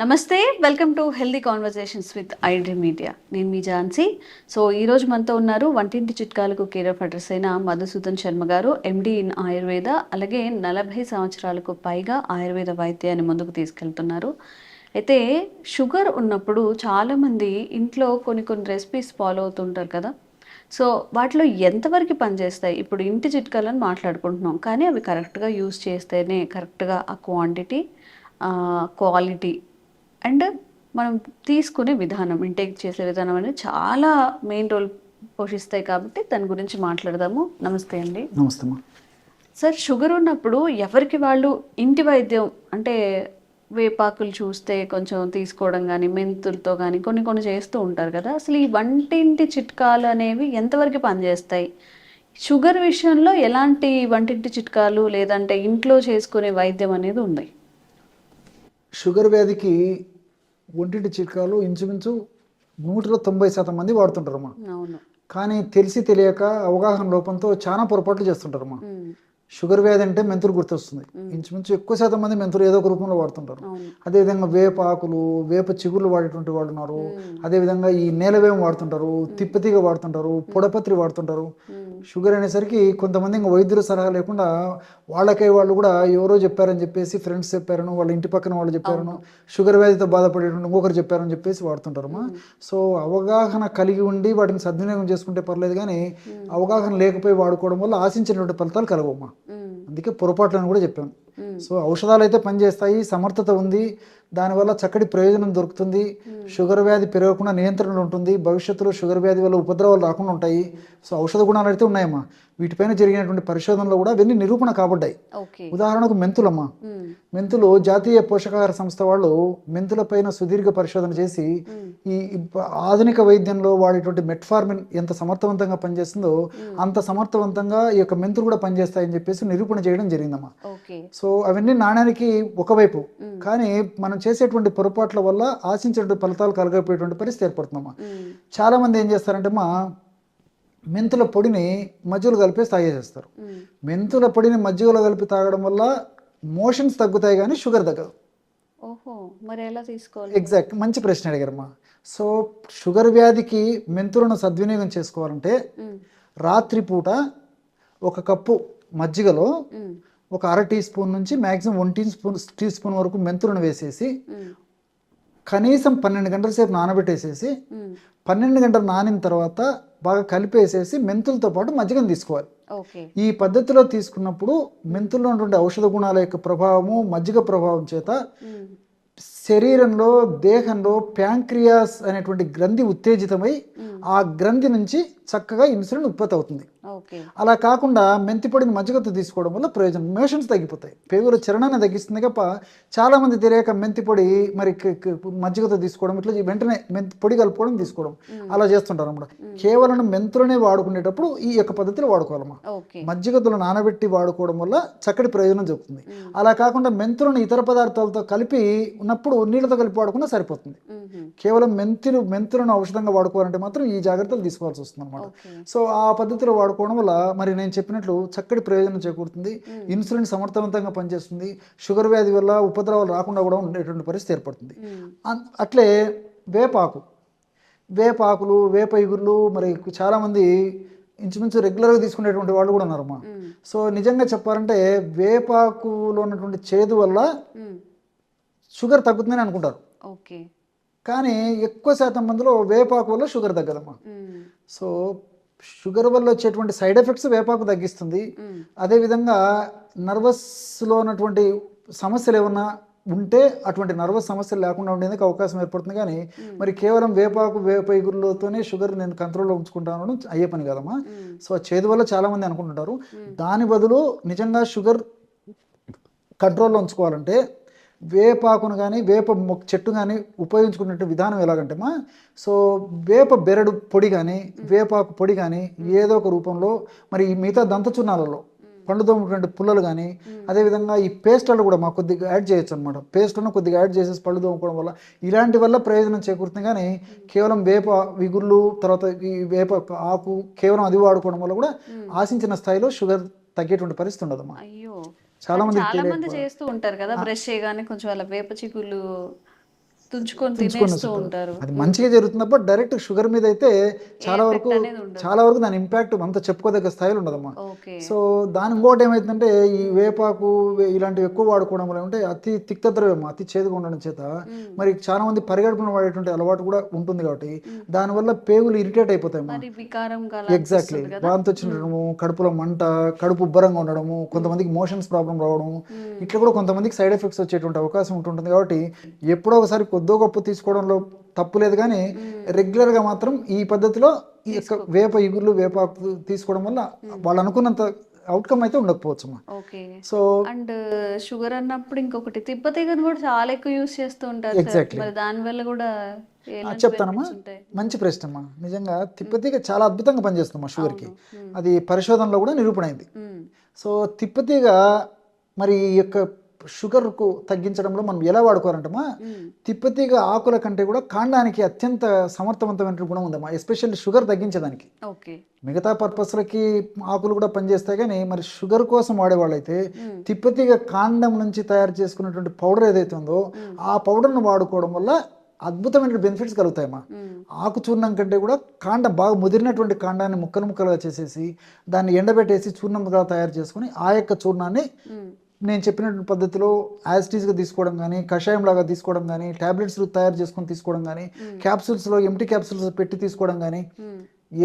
Namaste welcome to healthy conversations with iDream media నేను మీ Jhansi. So ఈరోజు మనతో ఉన్నారు వంటింటి చిట్కాలకు కేర్ ఆఫ్ అడ్రస్ అయిన మధుసూదన్ శర్మ గారు ఎండి ఇన్ ఆయుర్వేద అలాగే నలభై సంవత్సరాలకు పైగా ఆయుర్వేద వైద్యాన్ని ముందుకు తీసుకెళ్తున్నారు. అయితే షుగర్ ఉన్నప్పుడు చాలామంది ఇంట్లో కొన్ని కొన్ని రెసిపీస్ ఫాలో అవుతుంటారు కదా. సో వాటిలో ఎంతవరకు పనిచేస్తాయి? ఇప్పుడు ఇంటి చిట్కాలను మాట్లాడుకుంటున్నాం కానీ అవి కరెక్ట్గా యూస్ చేస్తేనే కరెక్ట్గా ఆ క్వాంటిటీ క్వాలిటీ అండ్ మనం తీసుకునే విధానం ఇంటేక్ చేసే విధానం అనేది చాలా మెయిన్ రోల్ పోషిస్తాయి కాబట్టి దాని గురించి మాట్లాడదాము. నమస్తే అండి. నమస్తే అమ్మా. సార్ షుగర్ ఉన్నప్పుడు ఎవరికి వాళ్ళు ఇంటి వైద్యం అంటే వేపాకులు చూస్తే కొంచెం తీసుకోవడం కానీ మెంతులతో కానీ కొన్ని కొన్ని చేస్తూ ఉంటారు కదా. అసలు ఈ వంటింటి చిట్కాలు అనేవి ఎంతవరకు పనిచేస్తాయి? షుగర్ విషయంలో ఎలాంటి వంటింటి చిట్కాలు లేదంటే ఇంట్లో చేసుకునే వైద్యం అనేది ఉంది? షుగర్ వ్యాధికి ఒంటింటి చిట్కాలు ఇంచుమించు నూటిలో తొంభై శాతం మంది వాడుతుంటారమ్మా. అవును. కానీ తెలిసి తెలియక అవగాహన లోపంతో చాలా పొరపాట్లు చేస్తుంటారమ్మా. ఉమ్, షుగర్ వ్యాధి అంటే మెంతులు గుర్తొస్తుంది. ఇంచుమించు ఎక్కువ శాతం మంది మెంతులు ఏదో ఒక రూపంలో వాడుతుంటారు. అదేవిధంగా వేప ఆకులు వేప చిగుర్లు వాడేటువంటి వాళ్ళు ఉన్నారు. అదేవిధంగా ఈ నేలవేం వాడుతుంటారు తిప్పతీగ వాడుతుంటారు పొడపత్రి వాడుతుంటారు. షుగర్ అనేసరికి కొంతమంది ఇంకా వైద్యుల సలహా లేకుండా వాళ్ళకై వాళ్ళు కూడా ఎవరో చెప్పారని చెప్పేసి ఫ్రెండ్స్ చెప్పారను వాళ్ళ ఇంటి పక్కన వాళ్ళు చెప్పారను షుగర్ వ్యాధితో బాధపడేటువంటి ఇంకొకరు చెప్పారని చెప్పేసి వాడుతుంటారమ్మా. సో అవగాహన కలిగి ఉండి వాటిని సద్వినియోగం చేసుకుంటే పర్లేదు కానీ అవగాహన లేకపోయి వాడుకోవడం వల్ల ఆశించినటువంటి ఫలితాలు కలగమ్మా ఉమ్, అందుకే పొరపాట్లను కూడా చెప్పాను సో ఔషధాలు అయితే పనిచేస్తాయి సమర్థత ఉంది దానివల్ల చక్కటి ప్రయోజనం దొరుకుతుంది షుగర్ వ్యాధి పెరగకుండా నియంత్రణలో ఉంటుంది భవిష్యత్తులో షుగర్ వ్యాధి వల్ల ఉపద్రవాలు రాకుండా ఉంటాయి. సో ఔషధ గుణాలు అయితే ఉన్నాయమ్మా. వీటిపైన జరిగినటువంటి పరిశోధనలో కూడా అవన్నీ నిరూపణ కాబడ్డాయి. ఉదాహరణకు మెంతులమ్మా. మెంతులు జాతీయ పోషకాహార సంస్థ వాళ్ళు మెంతుల పైన సుదీర్ఘ పరిశోధన చేసి ఈ ఆధునిక వైద్యంలో వాడేటువంటి మెట్ఫార్మిన్ ఎంత సమర్థవంతంగా పనిచేస్తుందో అంత సమర్థవంతంగా ఈ యొక్క మెంతులు కూడా పనిచేస్తాయని చెప్పేసి నిరూపణ చేయడం జరిగిందమ్మా. సో అవన్నీ నాణ్యానికి ఒకవైపు. కానీ మనం చేసేటువంటి పొరపాట్ల వల్ల ఆశించేటువంటి ఫలితాలు కలగకపోయేటువంటి పరిస్థితి ఏర్పడుతుందమ్మా. చాలా మంది ఏం చేస్తారంటే మా మెంతుల పొడిని మజ్జిగలో కలిపేసి తాగేసేస్తారు మెంతుల పొడిని మజ్జిగలో కలిపి తాగడం వల్ల మోషన్స్ తగ్గుతాయి కానీ షుగర్ తగ్గదు. ఓహో మరి ఎలా తీసుకోవాలి? ఎగ్జాక్ట్ మంచి ప్రశ్న అడిగారమ్మా. సో షుగర్ వ్యాధికి మెంతులను సద్వినియోగం చేసుకోవాలంటే రాత్రిపూట ఒక కప్పు మజ్జిగలో ఒక అర టీ స్పూన్ నుంచి maximum one tea spoon tea spoon వరకు మెంతులను వేసేసి కనీసం పన్నెండు గంటల సేపు నానబెట్టేసేసి పన్నెండు గంటలు నానిన తర్వాత బాగా కలిపేసేసి మెంతులతో పాటు మజ్జిగను తీసుకోవాలి. ఈ పద్ధతిలో తీసుకున్నప్పుడు మెంతుల్లో ఉన్నటువంటి ఔషధ గుణాల యొక్క ప్రభావము మజ్జిగ ప్రభావం చేత శరీరంలో దేహంలో ప్యాంక్రియాస్ అనేటువంటి గ్రంథి ఉత్తేజితమై ఆ గ్రంథి నుంచి చక్కగా ఇన్సులిన్ ఉత్పత్తి అవుతుంది. అలా కాకుండా మెంతి పొడిని మజ్జిగతో తీసుకోవడం వల్ల ప్రయోజనం మోషన్స్ తగ్గిపోతాయి. పేగుల చరణాన్ని తగ్గిస్తుంది తప్ప చాలా మంది తెలియక మెంతి పొడి మరి మజ్జిగతో తీసుకోవడం ఇట్లా వెంటనే మెంతి పొడి కలుపుకోవడం తీసుకోవడం అలా చేస్తుంటారు అన్నమాట కేవలం మెంతులనే వాడుకునేటప్పుడు ఈ యొక్క పద్ధతిలో వాడుకోవాలమ్మా. మజ్జిగతులు నానబెట్టి వాడుకోవడం వల్ల చక్కటి ప్రయోజనం దొరుకుతుంది అలా కాకుండా మెంతులను ఇతర పదార్థాలతో కలిపి ఉన్నప్పుడు నీళ్ళతో కలిపి వాడుకున్నా సరిపోతుంది. కేవలం మెంతులు మెంతులను ఔషధంగా వాడుకోవాలంటే మాత్రం ఈ జాగ్రత్తలు తీసుకోవాల్సి వస్తుంది అనమాట సో ఆ పద్ధతిలో వాడుకోవడం వల్ల మరి నేను చెప్పినట్లు చక్కటి ప్రయోజనం చేకూరుతుంది. ఇన్సులిన్ సమర్థవంతంగా పనిచేస్తుంది. షుగర్ వ్యాధి వల్ల ఉపద్రవాలు రాకుండా కూడా ఉండేటువంటి పరిస్థితి ఏర్పడుతుంది. అట్లే వేపాకు. వేపాకులు వేప ఇగుర్లు మరి చాలామంది ఇంచుమించు రెగ్యులర్గా తీసుకునేటువంటి వాళ్ళు కూడా ఉన్నారమ్మా ఉమ్, సో నిజంగా చెప్పాలంటే వేపాకులో ఉన్నటువంటి చేదు వల్ల షుగర్ తగ్గుతుందని అనుకుంటారు. ఓకే. కానీ ఎక్కువ శాతం మందిలో వేపాకు వల్ల షుగర్ తగ్గదమ్మా. సో షుగర్ వల్ల వచ్చేటువంటి సైడ్ ఎఫెక్ట్స్ వేపాకు తగ్గిస్తుంది. అదేవిధంగా నర్వస్లో ఉన్నటువంటి సమస్యలు ఏమన్నా ఉంటే అటువంటి నర్వస్ సమస్యలు లేకుండా ఉండేందుకు అవకాశం ఏర్పడుతుంది. కానీ మరి కేవలం వేపాకు వేప ఇగురులతోనే షుగర్ నేను కంట్రోల్లో ఉంచుకుంటాను అయ్యే పని కదమ్మా. సో చేదు వల్ల చాలామంది అనుకుంటుంటారు. దాని బదులు నిజంగా షుగర్ కంట్రోల్లో ఉంచుకోవాలంటే వేపాకును కానీ వేప మొక్క చెట్టు కానీ ఉపయోగించుకునే విధానం ఎలాగంటే మా సో వేప బెరడు పొడి కానీ వేపాకు పొడి కానీ ఏదో ఒక రూపంలో మరి ఈ మిగతా దంతచున్నాలలో పండు తోముకునే పుల్లలు కానీ అదేవిధంగా ఈ పేస్టలు కూడా మాకు కొద్దిగా యాడ్ చేయొచ్చు అనమాట పేస్ట్లను కొద్దిగా యాడ్ చేసేసి పళ్ళు తోముకోవడం వల్ల ఇలాంటి వల్ల ప్రయోజనం చేకూరుతుంది కానీ కేవలం వేప విగుళ్ళు తర్వాత ఈ వేప ఆకు కేవలం అది వాడుకోవడం వల్ల కూడా ఆశించిన స్థాయిలో షుగర్ తగ్గేటువంటి పరిస్థితి ఉండదమ్మా. అయ్యో. చాలా మంది చేస్తూ ఉంటారు కదా బ్రష్ చేయగానే కొంచెం అలా వేప చిగుళ్ళు తుంచుకొని అది మంచిగా జరుగుతుంది తప్ప డైరెక్ట్ షుగర్ మీద అయితే చాలా వరకు. చాలా వరకు దాని ఇంపాక్ట్ అంత చెప్పుకోదగ్గ స్థాయిలో ఉండదమ్మా. సో దాని ఇంకోటి ఏమైతుందంటే ఈ వేపాకు ఇలాంటివి ఎక్కువ వాడుకోవడం వల్ల అంటే అతి తిక్త ద్రవ్యం అతి చేదుగా ఉండడం చేత మరి చాలా మంది పరిగడుపున వాడేటువంటి అలవాటు కూడా ఉంటుంది కాబట్టి దానివల్ల పేగులు ఇరిటేట్ గల ఎగ్జాక్ట్లీ వాంతి వచ్చిండడము కడుపులో మంట కడుపు ఉబ్బరంగా ఉండడము కొంతమందికి మోషన్స్ ప్రాబ్లం రావడం ఇట్లా కూడా కొంతమందికి సైడ్ ఎఫెక్ట్స్ వచ్చేటువంటి అవకాశం ఉంటుంటుంది కాబట్టి ఎప్పుడో ఒకసారి కొద్దో గొప్ప తీసుకోవడంలో తప్పు లేదు కానీ రెగ్యులర్గా మాత్రం ఈ పద్ధతిలో ఈ యొక్క వేప ఇగుర్లు వేపాకు తీసుకోవడం వల్ల వాళ్ళు అనుకున్నంత అవుట్కమ్ అయితే ఉండకపోవచ్చు ఓకే. సో అండ్ షుగర్ అన్నప్పుడు ఇంకొకటి తిప్పతీగను కూడా చాలా ఎక్కువ యూస్ చేస్తూ ఉంటారు. Exactly. మరి దాని వల్ల కూడా చెప్తానమ్మా. మంచి ప్రశ్న అమ్మా. నిజంగా తిప్పతీగ చాలా అద్భుతంగా పనిచేస్తుందమ్మా షుగర్కి. అది పరిశోధనలో కూడా నిరూపణైంది. మ్మ్. సో తిప్పతీగ మరి ఈ యొక్క షుగర్కు తగ్గించడంలో మనం ఎలా వాడుకోవాలంటమ్మా మ్మ్. తిప్పతీగ ఆకుల కంటే కూడా కాండానికి అత్యంత సమర్థవంతమైన గుణం ఉందమ్మా ఎస్పెషల్లీ షుగర్ తగ్గించడానికి ఓకే మిగతా పర్పస్లకి ఆకులు కూడా పనిచేస్తాయి కానీ మరి షుగర్ కోసం వాడేవాళ్ళైతే తిప్పతీగ కాండం నుంచి తయారు చేసుకున్నటువంటి పౌడర్ ఏదైతే ఉందో ఆ పౌడర్ను వాడుకోవడం వల్ల అద్భుతమైన బెనిఫిట్స్ కలుగుతాయమ్మా మ్మ్. ఆకు చూర్ణం కంటే కూడా కాండం బాగా ముదిరినటువంటి కాండాన్ని ముక్కలు ముక్కలుగా చేసేసి దాన్ని ఎండబెట్టేసి చూర్ణంగా తయారు చేసుకొని ఆ యొక్క చూర్ణాన్ని. నేను చెప్పినటువంటి పద్ధతిలో యాజిటీస్గా తీసుకోవడం కానీ కషాయం లాగా తీసుకోవడం కానీ టాబ్లెట్స్ తయారు చేసుకొని తీసుకోవడం కానీ క్యాప్సూల్స్లో ఎంటీ క్యాప్సూల్స్ పెట్టి తీసుకోవడం కానీ.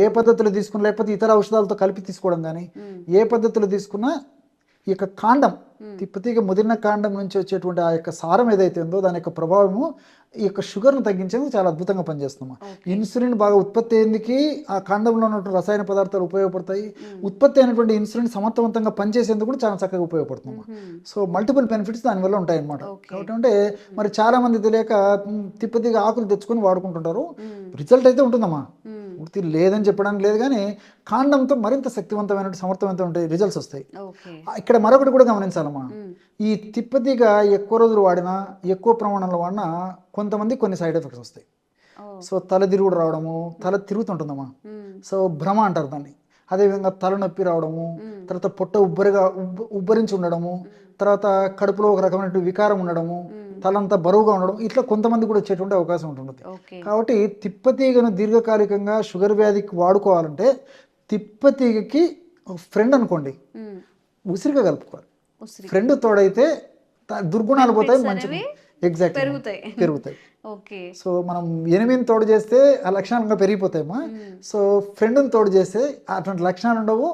ఏ పద్ధతిలో తీసుకున్నా లేకపోతే ఇతర ఔషధాలతో కలిపి తీసుకోవడం కానీ. ఏ పద్ధతిలో తీసుకున్నా ఈ యొక్క కాండం తిప్పతీగ ముదిరిన కాండం నుంచి వచ్చేటువంటి ఆ యొక్క సారం ఏదైతే ఉందో దాని యొక్క ప్రభావము ఈ యొక్క షుగర్ను తగ్గించేందుకు చాలా అద్భుతంగా పనిచేస్తున్నాం ఇన్సులిన్ బాగా ఉత్పత్తి అయ్యేందుకు ఆ కాండంలో ఉన్నటువంటి రసాయన పదార్థాలు ఉపయోగపడతాయి. ఉత్పత్తి అయినటువంటి ఇన్సులిన్ సమర్థవంతంగా పనిచేసేందుకు కూడా చాలా చక్కగా ఉపయోగపడుతున్నాం సో మల్టిపుల్ బెనిఫిట్స్ దానివల్ల ఉంటాయి అన్నమాట కాబట్టి అంటే మరి చాలా మంది తెలియక తిప్పతీగ ఆకులు తెచ్చుకొని వాడుకుంటుంటారు. రిజల్ట్ అయితే ఉంటుందమ్మా. మ్మ్. పూర్తి లేదని చెప్పడానికి లేదు కానీ కాండంతో మరింత శక్తివంతమైన సమర్థవంతమైన ఉంటాయి రిజల్ట్స్ వస్తాయి. ఇక్కడ మరొకటి కూడా గమనించాలమ్మా. మ్మ్. ఈ తిప్పతీగ ఎక్కువ రోజులు వాడినా ఎక్కువ ప్రమాణంలో వాడినా కొంతమంది కొన్ని సైడ్ ఎఫెక్ట్స్ వస్తాయి. సో తల తిరుగుడు రావడము తల తిరుగుతుంటుందమ్మా. మ్మ్. సో భ్రమ అంటారు దాన్ని. అదేవిధంగా తలనొప్పి రావడము తర్వాత పొట్ట ఉబ్బరిగా ఉబ్బ ఉబ్బరించి ఉండడము తర్వాత కడుపులో ఒక రకమైన వికారం ఉండడము తలంతా బరువుగా ఉండడం ఇట్లా కొంతమంది కూడా వచ్చేటువంటి అవకాశం ఉంటుంది. కాబట్టి తిప్పతీగను దీర్ఘకాలికంగా షుగర్ వ్యాధికి వాడుకోవాలంటే తిప్పతీగకి ఫ్రెండ్ అనుకోండి. ఉసిరిగా కలుపుకోవాలి. ఫ్రెండ్ తోడైతే దుర్గుణాలు పోతాయి Benefits మంచి అనేవి ఎగ్జాక్ట్ పెరుగుతాయి. పెరుగుతాయి. ఓకే సో మనం ఎనిమిదిని తోడు చేస్తే ఆ లక్షణాలు ఇంకా పెరిగిపోతాయమ్మా. సో ఫ్రెండ్ని తోడు చేస్తే అటువంటి లక్షణాలు ఉండవు.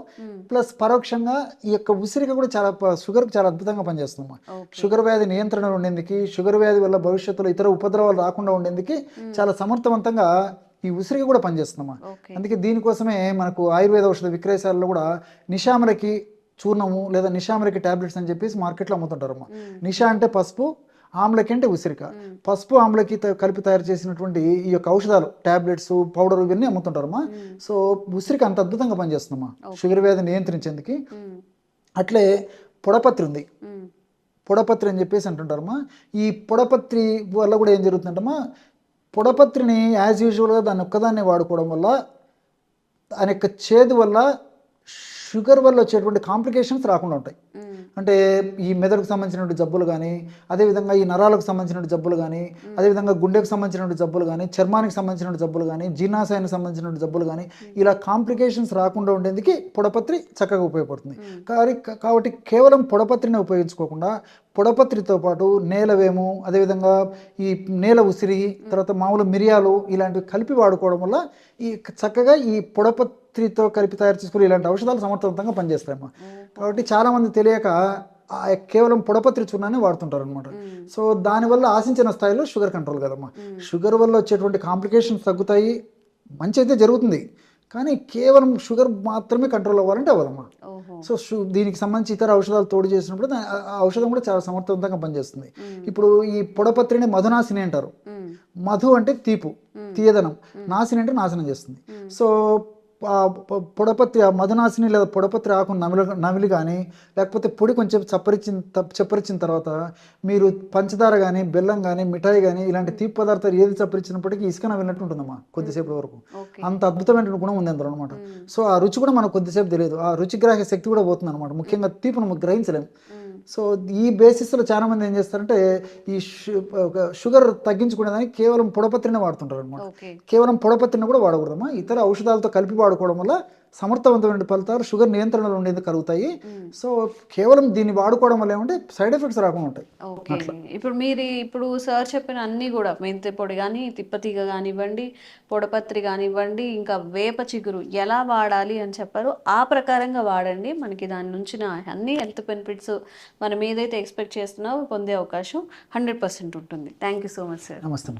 ప్లస్ పరోక్షంగా ఈ యొక్క ఉసిరిక కూడా చాలా షుగర్కి చాలా అద్భుతంగా పనిచేస్తుందమ్మా. షుగర్ వ్యాధి నియంత్రణ ఉండేందుకు షుగర్ వ్యాధి వల్ల భవిష్యత్తులో ఇతర ఉపద్రవాలు రాకుండా ఉండేందుకు చాలా సమర్థవంతంగా ఈ ఉసిరిక కూడా పనిచేస్తుందమ్మా. అందుకే దీనికోసమే మనకు ఆయుర్వేద ఔషధ విక్రయశాలలో కూడా నిషామరకి చూర్ణము లేదా నిషామరకి టాబ్లెట్స్ అని చెప్పేసి మార్కెట్లో అమ్ముతుంటారమ్మా. నిషా అంటే పసుపు ఆమ్లకి అంటే ఉసిరిక పసుపు ఆమ్లకి కలిపి తయారు చేసినటువంటి ఈ యొక్క ఔషధాలు టాబ్లెట్స్ పౌడర్ ఇవన్నీ అమ్ముతుంటారమ్మా. సో ఉసిరిక అంత అద్భుతంగా పనిచేస్తుందమ్మా. షుగర్ వ్యాధి నియంత్రించేందుకు. అట్లే పొడపత్రి ఉంది. పొడపత్రి అని చెప్పేసి అంటుంటారమ్మా. ఈ పొడపత్రి వల్ల కూడా ఏం జరుగుతుందంటమ్మా? పొడపత్రిని యాజ్ యూజువల్గా దాన్ని ఒక్కదాన్ని వాడుకోవడం వల్ల దాని యొక్క చేదు వల్ల షుగర్ వల్ల వచ్చేటువంటి కాంప్లికేషన్స్ రాకుండా ఉంటాయి. అంటే ఈ మెదడుకు సంబంధించినటువంటి జబ్బులు కానీ అదేవిధంగా ఈ నరాలకు సంబంధించిన జబ్బులు కానీ అదేవిధంగా గుండెకు సంబంధించినటువంటి జబ్బులు కానీ చర్మానికి సంబంధించిన జబ్బులు కానీ జీర్ణాశయానికి సంబంధించిన జబ్బులు కానీ ఇలా కాంప్లికేషన్స్ రాకుండా ఉండేందుకు పొడపత్రి చక్కగా ఉపయోగపడుతుంది. కానీ కాబట్టి కేవలం పొడపత్రిని ఉపయోగించుకోకుండా పొడపత్రితో పాటు నేలవేము అదేవిధంగా ఈ నేల ఉసిరి తర్వాత మామూలు మిరియాలు ఇలాంటివి కలిపి వాడుకోవడం వల్ల ఈ చక్కగా ఈ పొడపత్రితో కలిపి తయారు చేసుకుని ఇలాంటి ఔషధాలు సమర్థవంతంగా పనిచేస్తాయమ్మా. కాబట్టి చాలామంది తెలియక కేవలం పొడపత్రి చూర్ణాన్ని వాడుతుంటారు అనమాట సో దానివల్ల ఆశించిన స్థాయిలో షుగర్ కంట్రోల్ కదమ్మా. షుగర్ వల్ల వచ్చేటువంటి కాంప్లికేషన్స్ తగ్గుతాయి మంచి అయితే జరుగుతుంది. కానీ కేవలం షుగర్ మాత్రమే కంట్రోల్ అవ్వాలంటే అవ్వదమ్మా. సో దీనికి సంబంధించి ఇతర ఔషధాలు తోడు చేసినప్పుడు ఆ- ఔషధం కూడా చాలా సమర్థవంతంగా పనిచేస్తుంది. ఇప్పుడు ఈ పొడపత్రిని మధునాశిని అంటారు. మధు అంటే తీపు తీయదనం. నాశిని అంటే నాశనం చేస్తుంది. సో పొడపత్రి ఆ మధునాశిని లేదా పొడపత్రి ఆకు నమిలి నమిలి కానీ లేకపోతే పొడి కొంచెం చప్పరిచిన చప్పరిచిన తర్వాత మీరు పంచదార కానీ బెల్లం కానీ మిఠాయి కానీ ఇలాంటి తీపి పదార్థాలు ఏది చప్పరించినప్పటికీ ఇసుక నవ్వినట్టు ఉంటుందమ్మా కొద్దిసేపు వరకు. అంత అద్భుతమైన గుణం ఉంది అందులో అనమాట సో ఆ రుచి కూడా మనకు కొద్దిసేపు తెలియదు ఆ రుచి గ్రాహక శక్తి కూడా పోతుంది అనమాట ముఖ్యంగా తీపిని మనం గ్రహించలేం. సో ఈ బేసిస్లో చాలా మంది ఏం చేస్తారంటే ఈ షుగర్ తగ్గించుకునేదానికి కేవలం పొడపత్రినే వాడుతుంటారు అనమాట కేవలం పొడపత్రిని కూడా వాడకూడదమ్మా. ఇతర ఔషధాలతో కలిపి వాడుకోవడం వల్ల సమర్థవంతమైన ఫలితాలు షుగర్ నియంత్రణలో ఉండేది కలుగుతాయి. సో కేవలం దీన్ని వాడుకోవడం వల్ల ఏమంటే సైడ్ ఎఫెక్ట్స్ రాకుండా ఉంటాయి. ఓకే. ఇప్పుడు మీరు ఇప్పుడు సార్ చెప్పిన అన్ని కూడా మెంతి పొడి కానీ తిప్పతీగ కానివ్వండి పొడపత్రి కానివ్వండి ఇంకా వేప చిగురు ఎలా వాడాలి అని చెప్పారు ఆ ప్రకారంగా వాడండి. మనకి దాని నుంచి అన్ని హెల్త్ బెనిఫిట్స్ మనం ఏదైతే ఎక్స్పెక్ట్ చేస్తున్నామో పొందే అవకాశం హండ్రెడ్ పర్సెంట్ ఉంటుంది. Thank you so much sir. Namaste